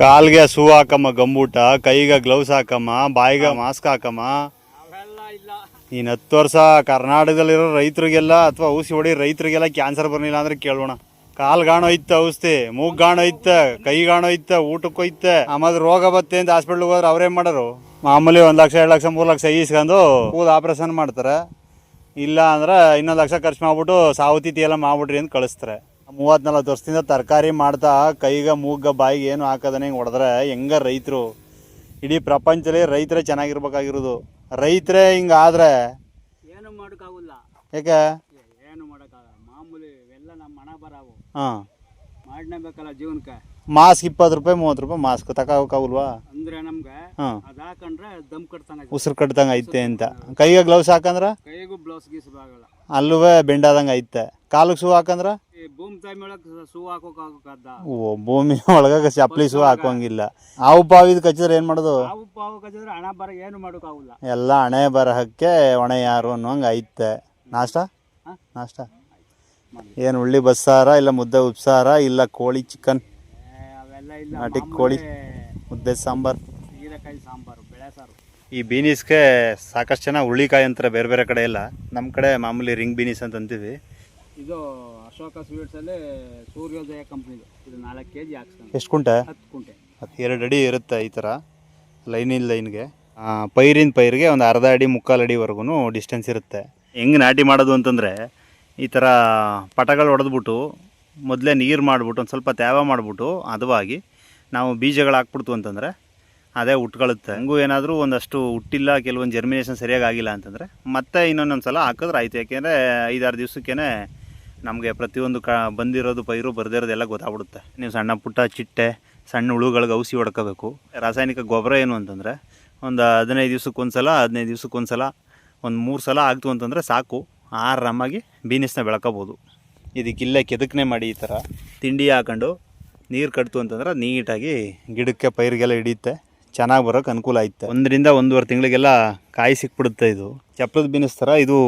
ಕಾಲ್ಗೆ shoe ಹಾಕಮ್ಮ ಗಂಬೂಟ ಕೈಗೆ gloves ಹಾಕಮ್ಮ ಬಾಯಿಗೆ mask ಹಾಕಮ್ಮ. ಇನ್ನು ಹತ್ತು ವರ್ಷ ಕರ್ನಾಟಕದಲ್ಲಿರೋ ರೈತರಿಗೆಲ್ಲ ಅಥವಾ ಔಷಧಿ ಹೊಡಿ ರೈತರಿಗೆಲ್ಲ ಕ್ಯಾನ್ಸರ್ ಬರ್ಲಿಲ್ಲ ಅಂದ್ರೆ ಕೇಳೋಣ. ಕಾಲ್ ಗಾಣೋ ಇತ್ತ ಔಷಧಿ ಮೂಗ್ ಗಾಣೋ ಇತ್ತ ಕೈ ಗಾಣೋ ಇತ್ತ ಊಟಕ್ಕೆ ಹೋಯ್ತ ಆಮೇಲೆ ರೋಗ ಬತ್ತೆ ಅಂತ ಹಾಸ್ಪಿಟ್ಲ್ಗೆ ಹೋದ್ರೆ ಅವ್ರೇನ್ ಮಾಡೋರು? ಮಾಮೂಲಿ ಒಂದ್ ಲಕ್ಷ ಎರಡು ಲಕ್ಷ ಮೂರು ಲಕ್ಷ ಈಸ್ಕೊಂಡು ಕೂದ್ ಆಪರೇಷನ್ ಮಾಡ್ತಾರೆ. ಇಲ್ಲ ಅಂದ್ರೆ ಇನ್ನೊಂದು ಲಕ್ಷ ಖರ್ಚು ಮಾಡ್ಬಿಟ್ಟು ಸಾವತಿ ಎಲ್ಲ ಮಾಡ್ಬಿಟ್ರಿ ಅಂತ ಕಳಿಸ್ತಾರೆ. ಮೂವತ್ ನಲ್ವತ್ತು ವರ್ಷದಿಂದ ತರಕಾರಿ ಮಾಡ್ತಾ ಕೈಗ ಮೂಗ್ಗ ಬಾಯಿಗೆ ಏನು ಹಾಕದನೆ ಹಿಂಗೆ ಹೊಡೆದ್ರೆ ಹೆಂಗ ರೈತರು? ಇಡೀ ಪ್ರಪಂಚದಲ್ಲಿ ರೈತರೇ ಚೆನ್ನಾಗಿರ್ಬೇಕಾಗಿರೋದು. ರೈತರೇ ಹಿಂಗಾದ್ರೆ ಏನು ಮಾಡೋಕ್ಕಾಗಲ್ಲ. ಯಾಕೆ ಏನು ಮಾಡೋಕ್ಕಾಗಲ್ಲ. ಮಾಮೂಲಿ ಎಲ್ಲ ನಮ್ಮ ಹಣ ಬರಾವು. ಹಾಂ. ಮಾಡ್ನೇಬೇಕಲ್ಲ ಜೀವನಕ್ಕೆ. ಮಾಸ್ಕ್ ಇಪ್ಪತ್ತು ರೂಪಾಯಿ ಮೂವತ್ತು ರೂಪಾಯಿ ಮಾಸ್ಕ್ ತಗೋಕಾಗಲ್ವಾ? ಅಂದ್ರೆ ನಮ್ಗೆ ಹಾಂ. ಅದು ಹಾಕೊಂಡ್ರೆ ದಮ್ ಕಟ್ತಂಗ ಉಸಿರು ಕಟ್ದಂಗೆ ಐತೆ ಅಂತ. ಕೈಗೆ ಗ್ಲೌಸ್ ಹಾಕಂದ್ರೆ? ಕೈಗೂ ಬ್ಲೌಸ್ ಗೀಸ್ ಆಗಲ್ಲ ಅಲ್ಲೂ ಬೆಂಡಾದಂಗೆ ಐತೆ. ಕಾಲಿಗೆ ಶೂ ಹಾಕಂದ್ರ? ಭೂಮಿ ಓ ಒಳಗ ಚಪ್ಪಲಿ ಸೂ ಹಾಕೋಂಗಿಲ್ಲ. ಹಾವು ಇದು ಕಚ್ಚಿದ್ರೆ ಏನು ಮಾಡೋದು? ಹಾವು ಪಾವು ಕಚ್ಚಿದ್ರೆ ಹಣ ಬರ ಏನು ಮಾಡೋಕ್ಕಾಗಲ್ಲ ಎಲ್ಲ ಹಣೆ ಬರಹಕ್ಕೆ ಒಣ ಯಾರು ಅನ್ನೋಂಗ ಐತೆ. ನಾಷ್ಟ? ನಾಷ್ಟ? ಏನು ಉಳ್ಳಿ ಬಸ್ಸಾರ ಇಲ್ಲ ಮುದ್ದೆ ಉಪ್ಸಾರ ಇಲ್ಲ ಕೋಳಿ ಚಿಕನ್? ನಾಟಿ ಕೋಳಿ. ಮುದ್ದೆ ಸಾಂಬಾರ್. ಹೀರೆಕಾಯಿ ಸಾಂಬಾರು ಬೆಳೆ ಸಾರು. ಈ ಬೀನೀಸ್ಗೆ ಸಾಕಷ್ಟು ಜನ ಹುಳ್ಳಿಕಾಯಿ ಅಂತಾರೆ ಬೇರೆ ಬೇರೆ ಕಡೆ ಎಲ್ಲ ನಮ್ಮ ಕಡೆ ಮಾಮೂಲಿ ರಿಂಗ್ ಬೀನೀಸ್ ಅಂತ ಅಂತೀವಿ. ಇದು ಅಶೋಕ ಸ್ವೀಟ್ಸಲ್ಲಿ ಸೂರ್ಯೋದಯ ಕಂಪ್ನಿದು ಇದು. ನಾಲ್ಕು ಕೆ ಜಿ ಹಾಕ್ಸ್ಕೊಂಡು. ಎಷ್ಟು ಕುಂಟೆ? ಹತ್ತು ಕುಂಟೆ. ಹತ್ತು ಎರಡು ಅಡಿ ಇರುತ್ತೆ ಈ ಥರ ಲೈನಿನ ಲೈನ್ಗೆ ಪೈರಿನ ಪೈರಿಗೆ ಒಂದು ಅರ್ಧ ಅಡಿ ಮುಕ್ಕಾಲು ಅಡಿವರೆಗೂ ಡಿಸ್ಟೆನ್ಸ್ ಇರುತ್ತೆ. ಹೆಂಗೆ ನಾಟಿ ಮಾಡೋದು ಅಂತಂದರೆ ಈ ಥರ ಪಟಗಳು ಹೊಡೆದ್ಬಿಟ್ಟು ಮೊದಲೇ ನೀರು ಮಾಡಿಬಿಟ್ಟು ಒಂದು ಸ್ವಲ್ಪ ತ್ಯಾವ ಮಾಡಿಬಿಟ್ಟು ಹದವಾಗಿ ನಾವು ಬೀಜಗಳು ಹಾಕ್ಬಿಡ್ತು ಅಂತಂದರೆ ಅದೇ ಹುಟ್ಕೊಳ್ಳುತ್ತೆ ಹಂಗೂ ಏನಾದರೂ ಒಂದಷ್ಟು ಹುಟ್ಟಿಲ್ಲ ಕೆಲವೊಂದು ಜರ್ಮಿನೇಷನ್ ಸರಿಯಾಗಿ ಆಗಿಲ್ಲ ಅಂತಂದರೆ ಮತ್ತೆ ಇನ್ನೊಂದೊಂದು ಸಲ ಹಾಕಿದ್ರೆ ಆಯ್ತು. ಯಾಕೆಂದರೆ ಐದಾರು ದಿವಸಕ್ಕೇ ನಮಗೆ ಪ್ರತಿಯೊಂದು ಕ ಬಂದಿರೋದು ಪೈರು ಬರದೇ ಇರೋದೆಲ್ಲ ಗೊತ್ತಾಗ್ಬಿಡುತ್ತೆ. ನೀವು ಸಣ್ಣ ಪುಟ್ಟ ಚಿಟ್ಟೆ, ಸಣ್ಣ ಹುಳುಗಳಿಗೆ ಔಷಧಿ ಹೊಡ್ಕೋಬೇಕು. ರಾಸಾಯನಿಕ ಗೊಬ್ಬರ ಏನು ಅಂತಂದರೆ, ಒಂದು ಹದಿನೈದು ದಿವ್ಸಕ್ಕೆ ಸಲ ಹದಿನೈದು ದಿವ್ಸಕ್ಕೆ ಸಲ ಒಂದು ಮೂರು ಸಲ ಆಗ್ತು ಅಂತಂದರೆ ಸಾಕು. ಆರಾಮಾಗಿ ಬೀನಿಸ್ನ ಬೆಳ್ಕೋಬೋದು. ಇದಕ್ಕಿಲ್ಲೇ ಕೆದಕ್ನೆ ಮಾಡಿ ಈ ಥರ ತಿಂಡಿ ಹಾಕೊಂಡು ನೀರು ಕಟ್ತು ಅಂತಂದ್ರೆ ನೀಟಾಗಿ ಗಿಡಕ್ಕೆ ಪೈರಿಗೆಲ್ಲ ಹಿಡಿಯುತ್ತೆ. ಚೆನ್ನಾಗಿ ಬರೋಕ್ಕೆ ಅನುಕೂಲ ಐತೆ ಒಂದರಿಂದ ಒಂದೂವರೆ ತಿಂಗಳಿಗೆಲ್ಲ ಕಾಯಿ ಸಿಕ್ಬಿಡುತ್ತೆ ಇದು. ಚಪ್ಪಲದ ಬೀನಿಸ್ ಥರ ಇದು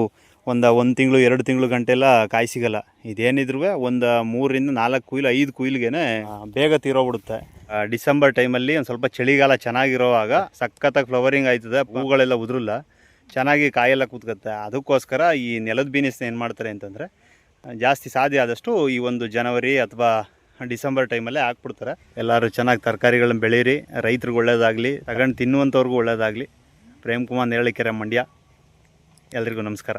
ಒಂದು ಒಂದು ತಿಂಗಳು ಎರಡು ತಿಂಗಳು ಗಂಟೆಲ್ಲ ಕಾಯಿ ಸಿಗಲ್ಲ. ಇದೇನಿದ್ರೂ ಒಂದು ಮೂರರಿಂದ ನಾಲ್ಕು ಕುಯ್ಲು ಐದು ಕುಯ್ಲಿಗೆ ಬೇಗ ತೀರೋಗ್ಬಿಡುತ್ತೆ ಡಿಸೆಂಬರ್ ಟೈಮಲ್ಲಿ ಒಂದು ಸ್ವಲ್ಪ ಚಳಿಗಾಲ ಚೆನ್ನಾಗಿರೋವಾಗ ಸಖತ್ತಾಗಿ ಫ್ಲವರಿಂಗ್ ಆಯ್ತದೆ ಹೂಗಳೆಲ್ಲ ಉದುರಲ್ಲ ಚೆನ್ನಾಗಿ ಕಾಯೆಲ್ಲ ಕೂತ್ಕತ್ತೆ. ಅದಕ್ಕೋಸ್ಕರ ಈ ನೆಲದ ಬೀನಿಸ್ನ ಏನು ಮಾಡ್ತಾರೆ ಅಂತಂದರೆ ಜಾಸ್ತಿ ಸಾಧ್ಯ ಆದಷ್ಟು ಈ ಒಂದು ಜನವರಿ ಅಥವಾ ಡಿಸೆಂಬರ್ ಟೈಮಲ್ಲೇ ಹಾಕ್ಬಿಡ್ತಾರೆ. ಎಲ್ಲರೂ ಚೆನ್ನಾಗಿ ತರಕಾರಿಗಳನ್ನ ಬೆಳೀರಿ ರೈತ್ರಿಗೆ ಒಳ್ಳೇದಾಗಲಿ ತಗೊಂಡು ತಿನ್ನುವಂಥವ್ರಿಗೂ ಒಳ್ಳೇದಾಗಲಿ. ಪ್ರೇಮ್ ಕುಮಾರ್ ನೇರಳಿಕೆರೆ ಮಂಡ್ಯ. ಎಲ್ರಿಗೂ ನಮಸ್ಕಾರ.